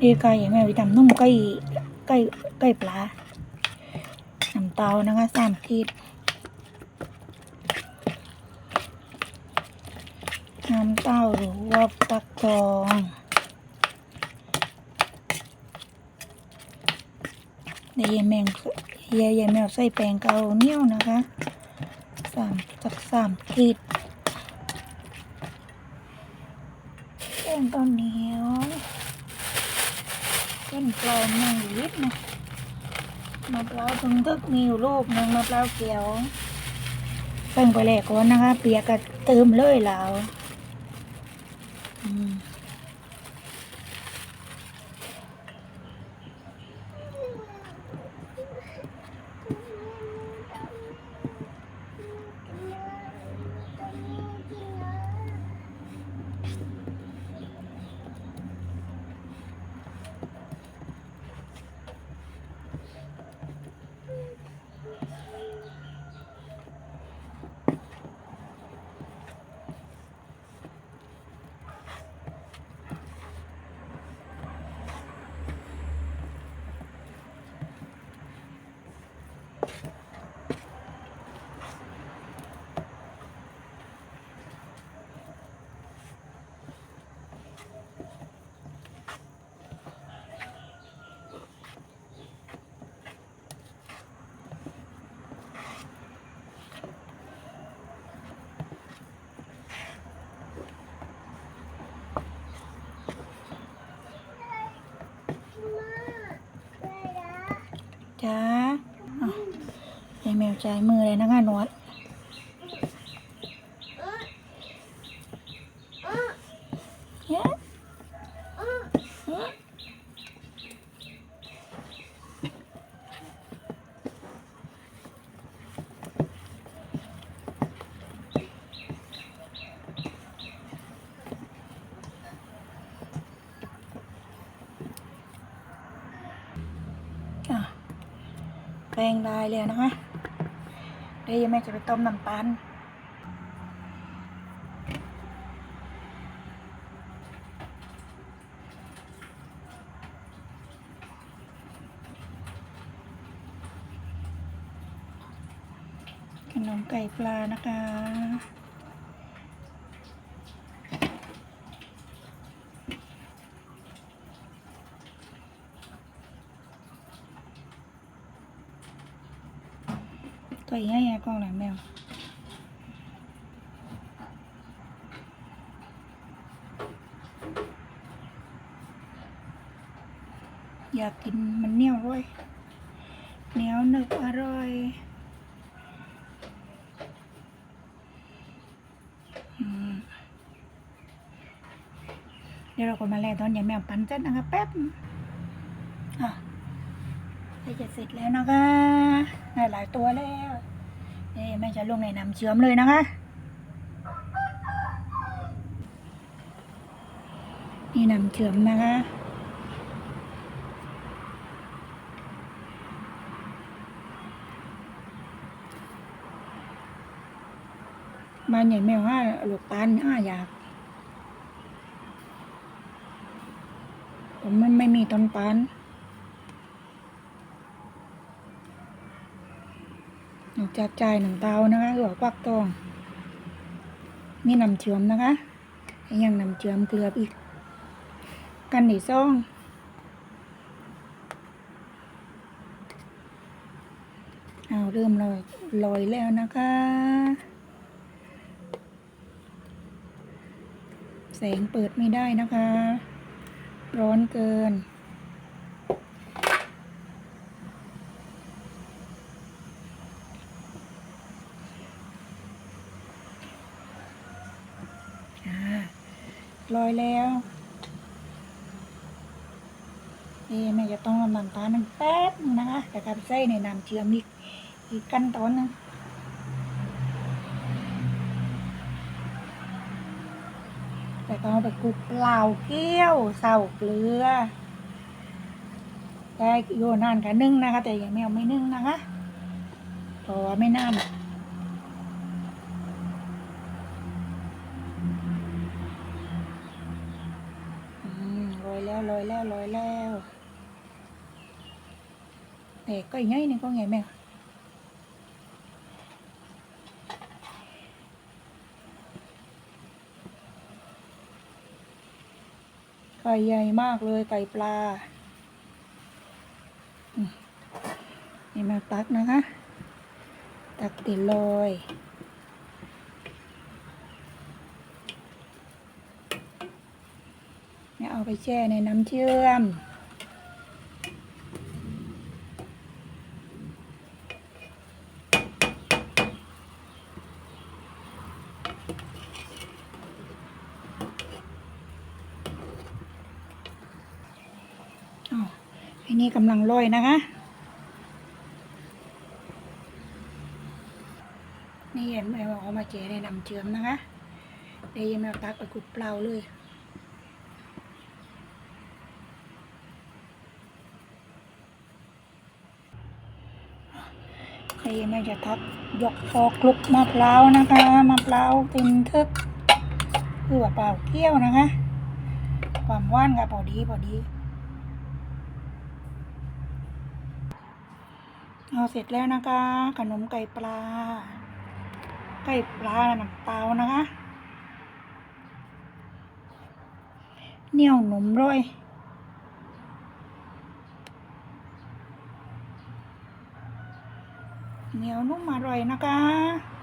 นี่ไก่แม่ไปทำนุ่มไก่ไก่ไก่ปลาน้ำเตานะคะสามขีดน้ำเต้าหรือว่าฟักทองเดี๋ยแมงยายยายแมวใส่แป้งเกาเหนียวนะคะสามสักสามขีดแป้งเกาเหนียว เส้นกลอมหนึ่งลิตรนะมะพร้าวถึงทึกมีอยู่ลูกหนึ่งมะพร้าวเขียวเพิ่งไปแหลกก่อนนะคะ เปียกก็เติมเลยแล้วอืม จ้าอ้าวให้แมวใจายมือเลยนะคะหนวดเนี่ยอะ แปลงลายเลยนะคะเดี๋ยวยังแม่จะไปต้มน้ำปานขนมไก่ปลานะคะ ตัวใหญ่ๆกล้องหลังแมวอยากกินมันเหนี ใกล้จะเสร็จแล้วนะคะได้หลายตัวแล้วนี่แม่จะลงในน้ำเชื่อมเลยนะคะนี่น้ำเชื่อมนะคะบ้านใหญ่แมวห้าลูกตาลห้าอยากผมมันไม่มีต้นปาน นอกจาจ่ายหนังเตานะคะหรือว่าปักตองมีน้ำเชื่อมนะคะยังน้ำเชื่อมเกลืออีก กันหนีซ่องเอาเริ่มลอยลอยแล้วนะคะ แสงเปิดไม่ได้นะคะ ร้อนเกิน ลอยแล้วเอ๊แม่จะต้องเอาน้ำตาลนึงแป๊บนะคะแต่กับไส้ในน้ำเชื่อมอีกอีกขั้นตอนนึงแต่ก็เอาไปคลุกเปล่าเกี้ยวเศร้าเกลือได้โยนานกันนึ่งนะคะ แต่ยังไม่เอาไม่นึ่งนะคะเพราะว่าไม่น่านอืมโรยแล้ว แล้วลอยแล้วลอยแล้ว แต่ก็ยังไงนี่ก็ไงแม่ไก่ใหญ่มากเลยไก่ปลา นี่มวตักนะคะ ตักติดเลยนี่ยเอาไปแช่ในน้ำเชื่อม อ๋ออันนี้กำลังลอยนะคะ นี่เห็นไหมว่าเอามาเจในน้ำเชื่อมนะคะเดี๋ยวยังไม่เอาตักไปกุดเปล่าเลยเดี๋ยวยังไม่จะทักยกฟอกลุกมะพร้าวนะคะมะพร้าวเตินทึกคือว่าเปล่าเกี้ยวนะคะ ความว่านกับพอดีพอดี เอาเสร็จแล้วนะคะ ขนมไก่ปลา ไก่ปลาน้ำเปล่านะคะเหนียวหนุ่มร้อยเหนียวนุ่มอร่อยนะคะ